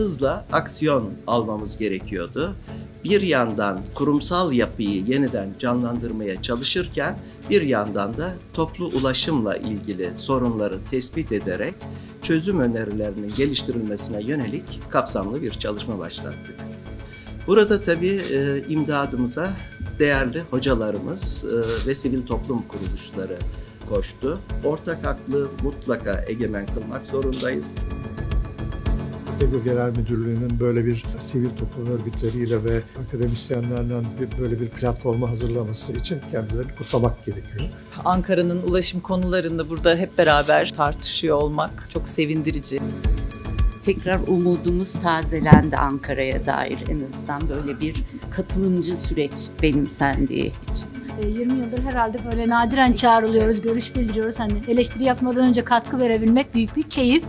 hızla aksiyon almamız gerekiyordu. Bir yandan kurumsal yapıyı yeniden canlandırmaya çalışırken bir yandan da toplu ulaşımla ilgili sorunları tespit ederek çözüm önerilerinin geliştirilmesine yönelik kapsamlı bir çalışma başlattık. Burada tabii e, imdadımıza değerli hocalarımız e, ve sivil toplum kuruluşları koştu. Ortak aklı mutlaka egemen kılmak zorundayız. Tegül Genel Müdürlüğü'nün böyle bir sivil toplum örgütleriyle ve akademisyenlerle bir, böyle bir platformu hazırlaması için kendilerini kutlamak gerekiyor. Ankara'nın ulaşım konularını burada hep beraber tartışıyor olmak çok sevindirici. tekrar umudumuz tazelendi Ankara'ya dair en azından böyle bir katılımcı süreç benimsendiği için. E, 20 yıldır herhalde böyle nadiren çağrılıyoruz, görüş bildiriyoruz. Hani eleştiri yapmadan önce katkı verebilmek büyük bir keyif.